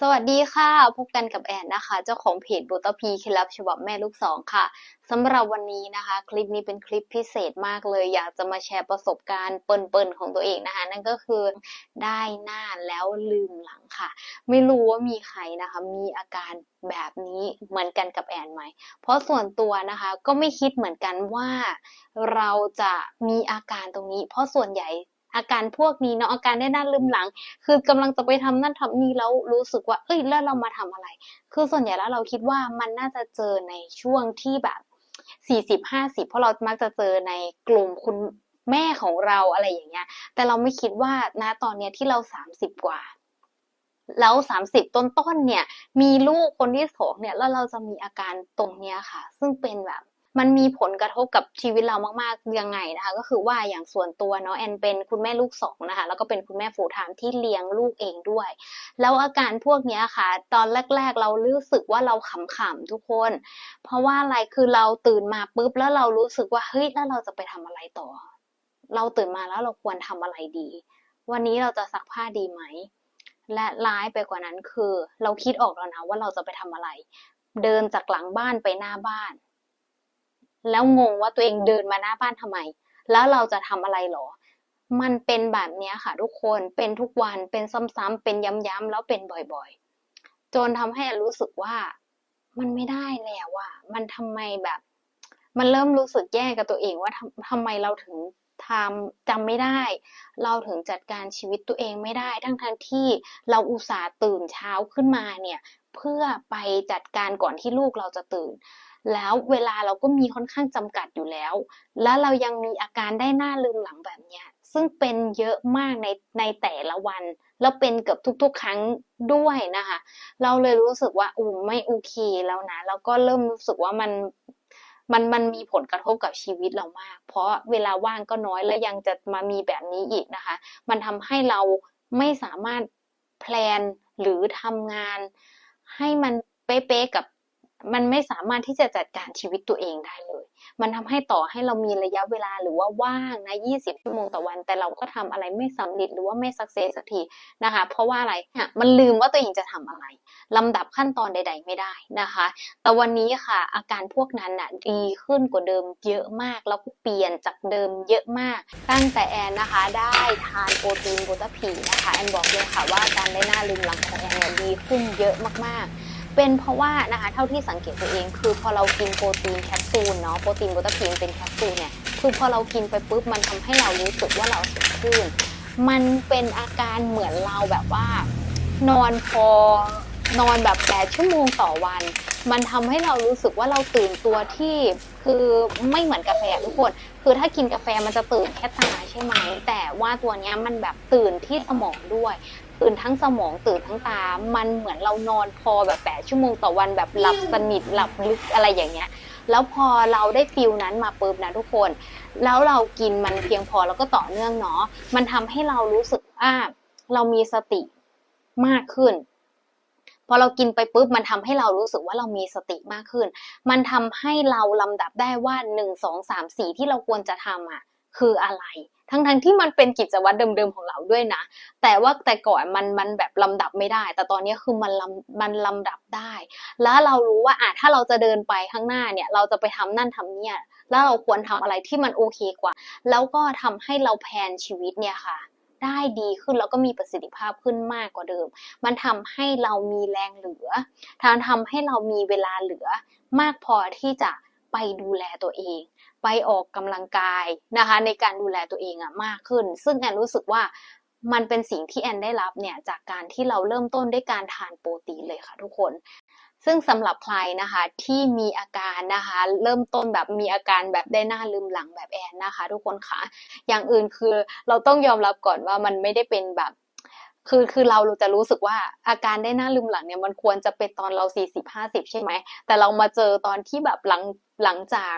สวัสดีค่ะ พบกันกับแอนนะคะ เจ้าของเพจบุตพีเคลับฉบับแม่ลูกสองค่ะสำหรับวันนี้นะคะ คลิปนี้เป็นคลิปพิเศษมากเลย อยากจะมาแชร์ประสบการณ์เปิลๆของตัวเองนะคะ นั่นก็คือได้หน้าแล้วลืมหลังค่ะ ไม่รู้ว่ามีใครนะคะ มีอาการแบบนี้เหมือนกันกับแอนไหม เพราะส่วนตัวนะคะก็ไม่คิดเหมือนกันว่าเราจะมีอาการตรงนี้ เพราะส่วนใหญ่ อาการพวกนี้เนาะอาการได้หน้าลืมหลัง คือกำลังจะไปทำนั่นทำนี่แล้วรู้สึกว่า เอ้ยแล้วเรามาทำอะไร คือส่วนใหญ่แล้วเราคิดว่ามันน่าจะเจอในช่วงที่แบบสี่สิบห้าสิบเพราะเรามักจะเจอในกลุ่มคุณแม่ของเราอะไรอย่างเงี้ย แต่เราไม่คิดว่าณตอนเนี้ยที่เราสามสิบกว่า แล้วสามสิบต้นๆเนี่ย มีลูกคนที่สองเนี่ย แล้วเราจะมีอาการตรงเนี้ยค่ะ ซึ่งเป็นแบบ มันมีผลกระทบกับชีวิตเรามากๆยังไงนะคะ ก็คือว่าอย่างส่วนตัวเนาะแอนเป็นคุณแม่ลูกสองนะคะแล้วก็เป็นคุณแม่ฟูลไทม์ที่เลี้ยงลูกเองด้วย แล้วอาการพวกนี้ค่ะ ตอนแรก ๆ เรารู้สึกว่าเราขำๆทุกคน เพราะว่าอะไรคือเราตื่นมาปุ๊บแล้วเรารู้สึกว่าเฮ้ยแล้วเราจะไปทำอะไรต่อ เราตื่นมาแล้วเราควรทำอะไรดี วันนี้เราจะซักผ้าดีไหมและร้ายไปกว่านั้นคือ เราคิดออกแล้วนะว่าเราจะไปทำอะไร เดินจากหลังบ้านไปหน้าบ้าน แล้วงงว่าตัวเองเดินมาหน้าบ้านทำไม แล้วเราจะทำอะไรหรอ มันเป็นแบบนี้ค่ะ ทุกคนเป็นทุกวันเป็นซ้ำๆเป็นย้ำๆแล้วเป็นบ่อยๆ จนทำให้รู้สึกว่ามันไม่ได้แล้วอะมันทำไมแบบ มันเริ่มรู้สึกแย่กับตัวเองว่าทำทำไมเราถึงทำจำไม่ได้ เราถึงจัดการชีวิตตัวเองไม่ได้ ทั้งทที่เราอุตส่าห์ตื่นเช้าขึ้นมาเนี่ย เพื่อไปจัดการก่อนที่ลูกเราจะตื่น แล้วเวลาเราก็มีค่อนข้างจำกัดอยู่แล้ว แล้วเรายังมีอาการได้หน้าลืมหลังแบบเนี้ยซึ่งเป็นเยอะมากในในแต่ละวัน แล้วเป็นเกือบทุก ๆ ครั้งด้วยนะคะ เราเลยรู้สึกว่าอูไม่โอเคแล้วนะแล้วก็เริ่มรู้สึกว่ามันมันมันมีผลกระทบกับชีวิตเรามาก เพราะเวลาว่างก็น้อยแล้วยังจะมามีแบบนี้อีกนะคะ มันทำให้เราไม่สามารถแพลนหรือทำงาน ให้มันเป๊ะๆกับ มันไม่สามารถที่จะจัดการชีวิตตัวเองได้เลย มันทำให้ต่อให้เรามีระยะเวลาหรือว่าว่างนะ 20 ชั่วโมงต่อวัน แต่เราก็ทำอะไรไม่สำเร็จหรือว่าไม่สักเซสสักทีนะคะ เพราะว่าอะไรเนี่ยมันลืมว่าตัวเองจะทำอะไรลำดับขั้นตอนใด ๆ ไม่ได้นะคะ แต่วันนี้ค่ะ อาการพวกนั้นน่ะดีขึ้นกว่าเดิมเยอะมาก แล้วก็เปลี่ยนจากเดิมเยอะมาก ตั้งแต่แอนนะคะ ได้ทานโปรตีนบูตาพีนะคะแอนบอกเลยค่ะว่าการได้หน้าลืมหลังของแอนเนี่ยดีขึ้นเยอะมากๆ เป็นเพราะว่านะคะเท่าที่สังเกตตัวเอง คือพอเรากินโปรตีนแคปซูลเนาะโปรตีนโบตาพีนเป็นแคปซูลเนี่ยคือพอเรากินไปปุ๊บมันทำให้เรารู้สึกว่าเราสดชื่นมันเป็นอาการเหมือนเราแบบว่า นอนพอนอนแบบแปดชั่วโมงต่อวัน มันทำให้เรารู้สึกว่าเราตื่นตัวที่คือไม่เหมือนกาแฟทุกคนคือถ้ากินกาแฟมันจะตื่นแค่ตาใช่ไหมแต่ว่าตัวนี้มันแบบตื่นที่สมองด้วย ตื่นทั้งสมองตื่นทั้งตา มันเหมือนเรานอนพอแบบแปดชั่วโมงต่อวันแบบหลับสนิทหลับลึกอะไรอย่างเงี้ย แล้วพอเราได้ฟิลนั้นมาปุ๊บนะทุกคน แล้วเรากินมันเพียงพอแล้วก็ต่อเนื่องเนาะ มันทำให้เรารู้สึกว่าเรามีสติมากขึ้นพอเรากินไปปุ๊บมันทำให้เรารู้สึกว่าเรามีสติมากขึ้น มันทำให้เราลำดับได้ว่าหนึ่งสองสามสี่ที่เราควรจะทำอะ คืออะไร ทั้งทั้งที่มันเป็นกิจวัตรเดิมๆของเราด้วยนะ แต่ว่าแต่ก่อนมันมันแบบลำดับไม่ได้ แต่ตอนนี้คือมันลำมันลำดับได้ แล้วเรารู้ว่าอะถ้าเราจะเดินไปข้างหน้าเนี่ย เราจะไปทำนั่นทำเนี่ย แล้วเราควรทำอะไรที่มันโอเคกว่า แล้วก็ทำให้เราแพนชีวิตเนี่ยค่ะได้ดีขึ้นแล้วก็มีประสิทธิภาพขึ้นมากกว่าเดิม มันทำให้เรามีแรงเหลือทำทำให้เรามีเวลาเหลือมากพอที่จะ ไปดูแลตัวเอง ไปออกกำลังกายนะคะ ในการดูแลตัวเองอะมากขึ้น ซึ่งแอนรู้สึกว่ามันเป็นสิ่งที่แอนได้รับเนี่ยจากการที่เราเริ่มต้นด้วยการทานโปรตีนเลยค่ะทุกคน ซึ่งสำหรับใครนะคะที่มีอาการนะคะ เริ่มต้นแบบมีอาการแบบได้หน้าลืมหลังแบบแอนนะคะ ทุกคนค่ะอย่างอื่นคือเราต้องยอมรับก่อนว่ามันไม่ได้เป็นแบบ คือคือเราจะรู้สึกว่าอาการได้หน้าลืมหลังเนี่ยมันควรจะเป็นตอนเราสี่สิบห้าสิบใช่ไหมแต่เรามาเจอตอนที่แบบหลังหลังจาก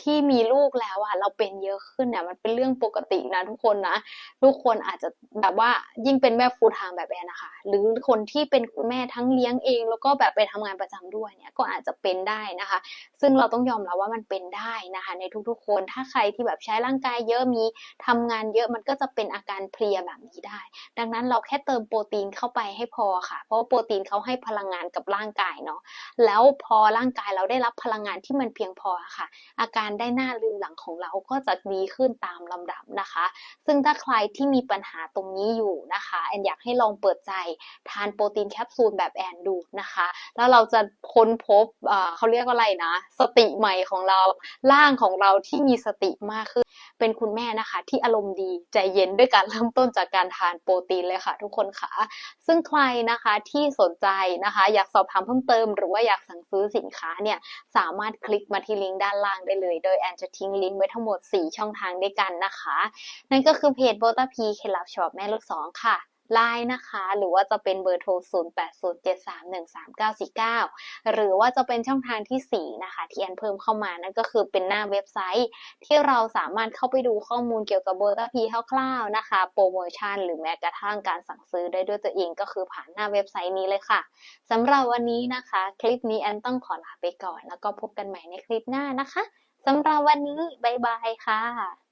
ที่มีลูกแล้วอะเราเป็นเยอะขึ้นเนี่ยมันเป็นเรื่องปกตินะทุกคนนะทุกคนอาจจะแบบว่ายิ่งเป็นแม่ฟูลไทม์แบบแอนนะคะ หรือคนที่เป็นคุณแม่ทั้งเลี้ยงเอง แล้วก็แบบไปทำงานประจำด้วยเนี่ยก็อาจจะเป็นได้นะคะ ซึ่งเราต้องยอมรับว่ามันเป็นได้นะคะ ในทุกๆคนถ้าใครที่แบบใช้ร่างกายเยอะมีทำงานเยอะมันก็จะเป็นอาการเพลียแบบนี้ได้ ดังนั้นเราแค่เติมโปรตีนเข้าไปให้พอค่ะ เพราะว่าโปรตีนเขาให้พลังงานกับร่างกายเนาะแล้วพอร่างกายเราได้รับพลังงานที่มันเพียงพอค่ะ อาการได้หน้าลืมหลังของเราก็จะดีขึ้นตามลำดับนะคะ ซึ่งถ้าใครที่มีปัญหาตรงนี้อยู่นะคะแอนอยากให้ลองเปิดใจทานโปรตีนแคปซูลแบบแอนดูนะคะ แล้วเราจะค้นพบเอ่อเขาเรียกว่าอะไรนะ สติใหม่ของเราร่างของเราที่มีสติมากขึ้น เป็นคุณแม่นะคะ ที่อารมณ์ดีใจเย็นด้วยการเริ่มต้นจากการทานโปรตีนเลยค่ะ ทุกคนค่ะ ซึ่งใครนะคะที่สนใจนะคะ อยากสอบถามเพิ่มเติม หรือว่าอยากสั่งซื้อสินค้าเนี่ยสามารถคลิกมาที่ลิงก์ด้านล่างได้เลย โดยแอนจะทิ้งลิงก์ไว้ทั้งหมด 4 ช่องทางด้วยกันนะคะ นั่นก็คือเพจโบตาพีเคลับชอบแม่ลูกสองค่ะ ไลน์นะคะ หรือว่าจะเป็นเบอร์โทร 0807313949 หรือว่าจะเป็นช่องทางทีสี่ 4 นะคะ ที่แอนเพิ่มเข้ามานั่นก็คือเป็นหน้าเว็บไซต์ ที่เราสามารถเข้าไปดูข้อมูลเกี่ยวกับโบตาพีคร่าวๆนะคะ โปรโมชั่นหรือแม้กระทั่งการสั่งซื้อได้ด้วยตัวเองก็คือผ่านหน้าเว็บไซต์นี้เลยค่ะสำหรับวันนี้นะคะ คลิปนี้แอนต้องขอลาไปก่อน แล้วก็พบกันใหม่ในคลิปหน้านะคะสำหรับวันนี้ บ๊ายบายค่ะ